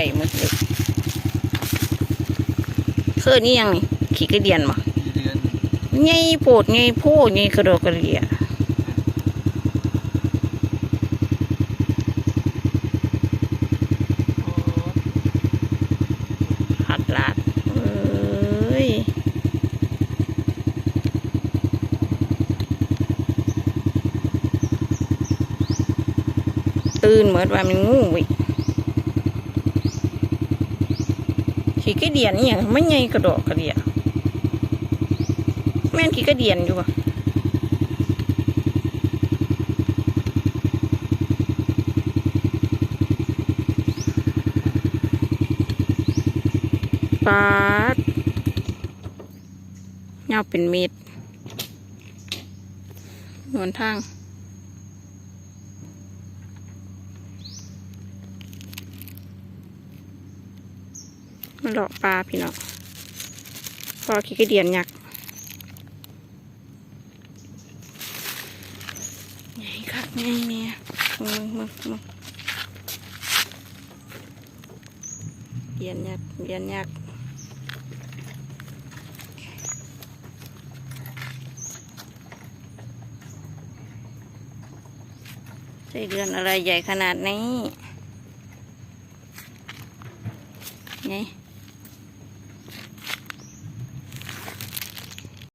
ไก่หมดเลยเคยนี่ยังนี่ขี่กระเดียนมากี่เดือนไงโปดไงโพไงกระโดดกระเดียหัดลาดเอ้ยตื่นเหมือนว่ามันงูวิ ขี่กระเดียนนี่ยังไม่ไงกระโดดกระเดียแม่นขี้กระเดียนอยู่อะปาดเงาเป็นเม็ดหนทาง มาหลอกปลาพี่น้องพอขี้กระเดียนยักษ์ไงคักไงเนี่ยมึงมึงมึงเรียนยากเรียนยากใช่เดือนอะไรใหญ่ขนาดนี้ไง